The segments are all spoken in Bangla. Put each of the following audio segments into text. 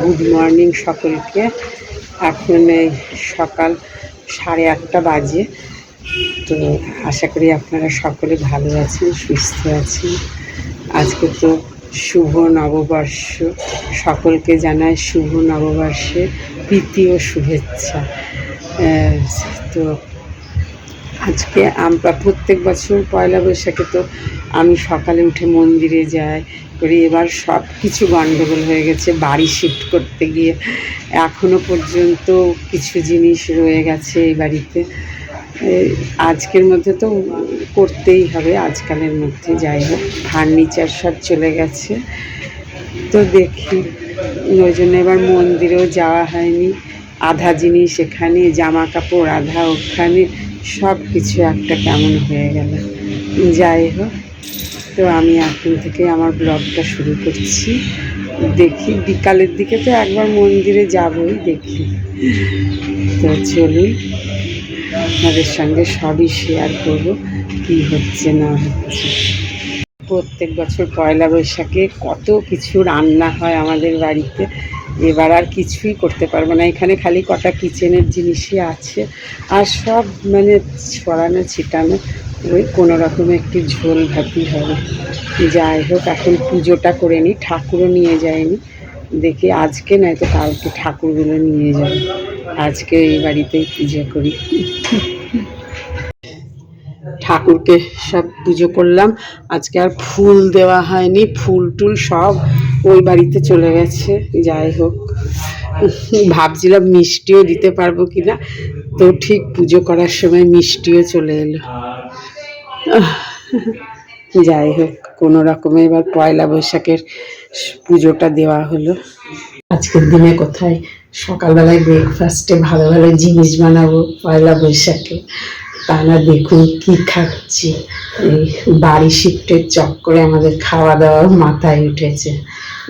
গুড মর্নিং সকলকে। এখন এই সকাল সাড়ে আটটা বাজে। তো আশা করি আপনারা সকলে ভালো আছেন, সুস্থ আছেন। আজকে তো শুভ নববর্ষ। সকলকে জানায় শুভ নববর্ষের প্রীতি ও শুভেচ্ছা। তো আজকে আমরা প্রত্যেক বছর পয়লা বৈশাখে তো আমি সকালে উঠে মন্দিরে যাই, করি এবার সব কিছু গণ্ডগোল হয়ে গেছে, বাড়ি শিফট করতে গিয়ে। এখনও পর্যন্ত কিছু জিনিস রয়ে গেছে এই বাড়িতে। আজকের মধ্যে তো করতেই হবে, আজকালের মধ্যে যাই হোক ফার্নিচার সব চলে গেছে। তো দেখি, ওই জন্য এবার মন্দিরেও যাওয়া হয়নি। আধা জিনিস এখানে জামা কাপড় আধা ওখানে সব কিছু একটা কেমন হয়ে গেল। যাই হোক। তো আমি এখন থেকে আমার ব্লগটা শুরু করছি। দেখি, বিকালের দিকে তো একবার মন্দিরে যাবই দেখি। তো চলুন, আপনাদের সঙ্গে সবই শেয়ার করব, কি হচ্ছে, না হচ্ছে। প্রত্যেক বছর পয়লা বৈশাখে কত কিছু রান্না হয় আমাদের বাড়িতে। এবার আর কিছুই করতে পারব না। এখানে খালি কটা কিচেনের জিনিসই আছে। আর সব মানে ছড়ানো, ছিটানো ওই রকম একটু ঝোল ভাতি হবে। যাই হোক, এখন পুজোটা করে নিই ঠাকুরও নিয়ে যায়নি। দেখি আজকে নয়তো কালকে ঠাকুরগুলো নিয়ে যাবে। আজকে এই বাড়িতেই পুজো করি। ঠাকুরকে সব পুজো করলাম। আজকে আর ফুল দেওয়া হয়নি, ফুল টুল সব ওই বাড়িতে চলে গেছে। যাই হোক, ভাবছিলাম মিষ্টিও দিতে পারব কিনা। তো ঠিক পুজো করার সময় মিষ্টিও চলে এলো। যাই হোক, কোনো রকমে এবার পয়লা বৈশাখের পুজোটা দেওয়া হলো। আজকের দিনে কোথায়? সকালবেলায় ব্রেকফাস্টে ভালো ভালো জিনিস বানাবো পয়লা বৈশাখে। তা না, দেখুন কি খাচ্ছি। এই বাড়ি শিফটের চক্করে আমাদের খাওয়া দাওয়া মাথায় উঠেছে।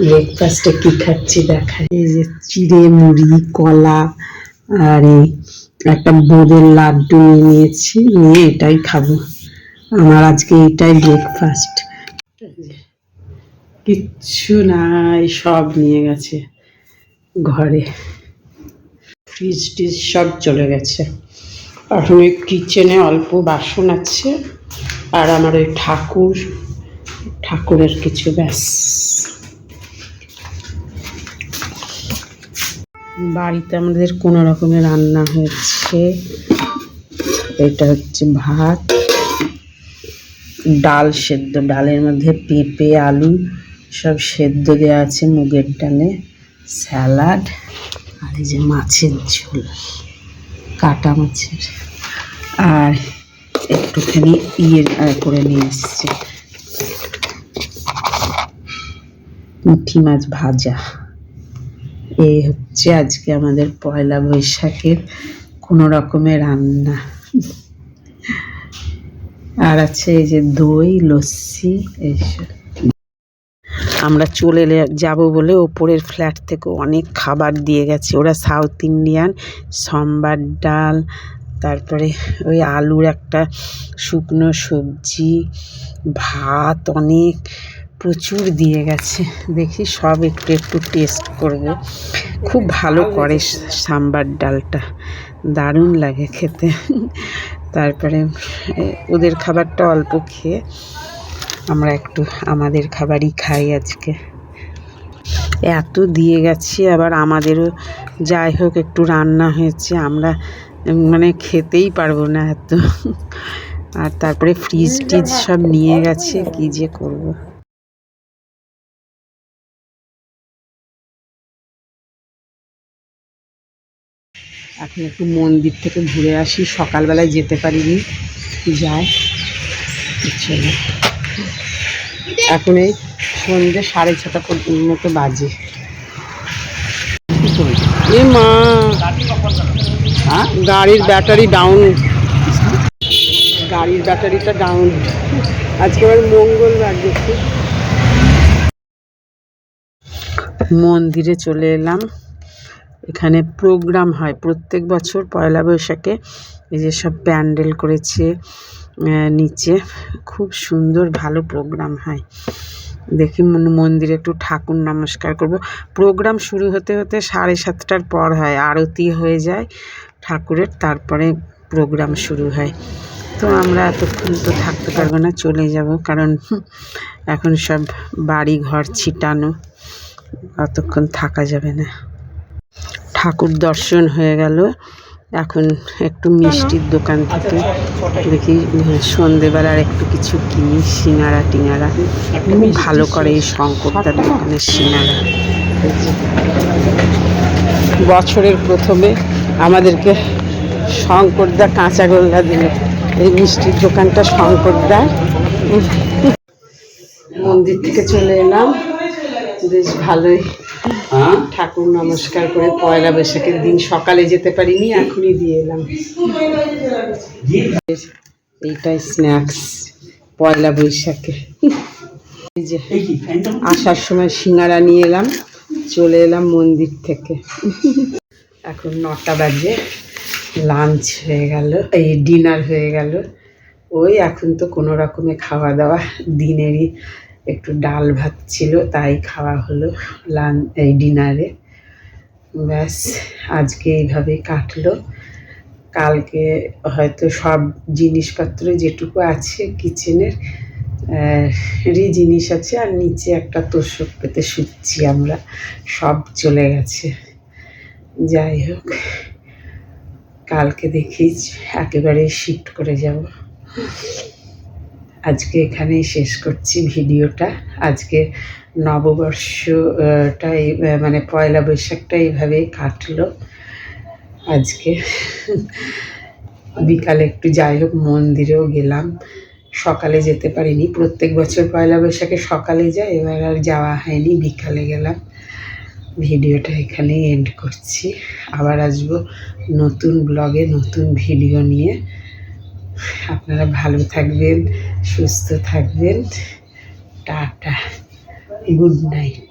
ব্রেকফাস্টে কি খাচ্ছি দেখাই। এই যে চিড়ে মুড়ি, কলা, আর এই একটা বোঁদের লাড্ডু নিয়ে নিয়েছি, নিয়ে এটাই খাব। আমার আজকে এটাই ব্রেকফাস্ট কিচ্ছু নাই, সব নিয়ে গেছে ঘরে। ফ্রিজ টিজ সব চলে গেছে। এখন ওই কিচেনে অল্প বাসন আছে, আর আমার ওই ঠাকুর, ঠাকুরের কিছু ব্যাস। বাড়িতে আমাদের কোনো রকমের রান্না হয়েছে। এটা হচ্ছে ভাত। ডাল সেদ্ধ, ডালের মধ্যে পেঁপে, আলু সব সেদ্ধ দেওয়া আছে মুগের ডালে, স্যালাড আর এই যে মাছের ঝোল, কাটা মাছের। আর একটুখানি ইয়ে করে নিয়ে এসছে। পুঁটি মাছ ভাজা। এই হচ্ছে আজকে আমাদের পয়লা বৈশাখের কোনো রকমের রান্না। আর আছে এই যে দই, লস্যি এইসব আমরা চলে যাব বলে ওপরের ফ্ল্যাট থেকে অনেক খাবার দিয়ে গেছে। ওরা সাউথ ইন্ডিয়ান, সম্বার ডাল, তারপরে ওই আলুর একটা শুকনো সবজি, ভাত অনেক প্রচুর দিয়ে গেছে। দেখি সব একটু একটু টেস্ট করব। খুব ভালো করে সাম্বার ডালটা। দারুণ লাগে খেতে। তারপরে ওদের খাবারটা অল্প খেয়ে আমরা একটু আমাদের খাবারই খাই আজকে। এত দিয়ে গেছি আবার আমাদেরও যাই হোক একটু রান্না হয়েছে আমরা মানে খেতেই পারব না এত। আর তারপরে ফ্রিজ টিজ সব নিয়ে গেছে কি যে করব। এখন একটু মন্দির থেকে ঘুরে আসি। সকালবেলায় যেতে পারিনি। যাই। চলো। এখন এই সন্ধ্যে সাড়ে ছটা মতো বাজে। এ মা! হ্যাঁ? গাড়ির ব্যাটারি ডাউন গাড়ির ব্যাটারিটা ডাউন আজকে আবার মঙ্গলবার দেখি মন্দিরে চলে এলাম। এখানে প্রোগ্রাম হয়। প্রত্যেক বছর পয়লা বৈশাখে এই যে সব প্যান্ডেল করেছে নিচে, খুব সুন্দর ভালো প্রোগ্রাম হয়। দেখি মন- মন্দিরে একটু ঠাকুর নমস্কার করব। প্রোগ্রাম শুরু হতে হতে সাড়ে সাতটার পর হয়, আরতি হয়ে যায় ঠাকুরের, তারপরে প্রোগ্রাম শুরু হয়। তো আমরা এতক্ষণ তো থাকতে পারব না, চলে যাব কারণ এখন সব বাড়ি ঘর ছিটানো, অতক্ষণ থাকা যাবে না। ঠাকুর দর্শন হয়ে গেল। এখন একটু মিষ্টির দোকান থেকে দেখি উম, সন্ধেবেলার একটু কিছু কিনি সিঙ্গারা টিঙারা খুব ভালো করে এই শঙ্করদার দোকানের সিঙ্গারা। বছরের প্রথমে আমাদেরকে শঙ্করদা কাঁচা গোল্লা দিল। এই মিষ্টির দোকানটা শঙ্করদা। মন্দির থেকে চলে এলাম। বেশ ভালোই। ঠাকুর নমস্কার করে পয়লা বৈশাখের দিন সকালে যেতে পারিনি এখনই দিয়ে এলাম। এইটাই স্ন্যাক্স পয়লা বৈশাখে। যে আসার সময় সিঙ্গারা নিয়ে এলাম চলে এলাম মন্দির থেকে। এখন নটা বাজে লাঞ্চ হয়ে গেল এই ডিনার হয়ে গেল। ওই এখন তো কোনো রকমে খাওয়া দাওয়া দিনেরই একটু ডাল ভাত ছিল, তাই খাওয়া হলো লান এই ডিনারে। ব্যাস, আজকে এইভাবেই কাটলো। কালকে হয়তো সব জিনিসপত্র যেটুকু আছে কিচেনের রি জিনিস আছে, আর নিচে একটা তোষক পেতে শুচ্ছি আমরা, সব চলে গেছে। যাই হোক, কালকে দেখি একেবারে শিফট করে যাব। আজকে এখানেই শেষ করছি ভিডিওটা। আজকে নববর্ষটা এই মানে পয়লা বৈশাখটা এইভাবেই কাটলো। আজকে বিকালে একটু যাই হোক, মন্দিরেও গেলাম। সকালে যেতে পারিনি। প্রত্যেক বছর পয়লা বৈশাখে সকালে যাই, এবার আর যাওয়া হয়নি, বিকালে গেলাম। ভিডিওটা এখানেই এন্ড করছি। আবার আসব নতুন ব্লগে নতুন ভিডিও নিয়ে। আপনারা ভালো থাকবেন। সুস্থ থাকবেন টাটা গুড নাইট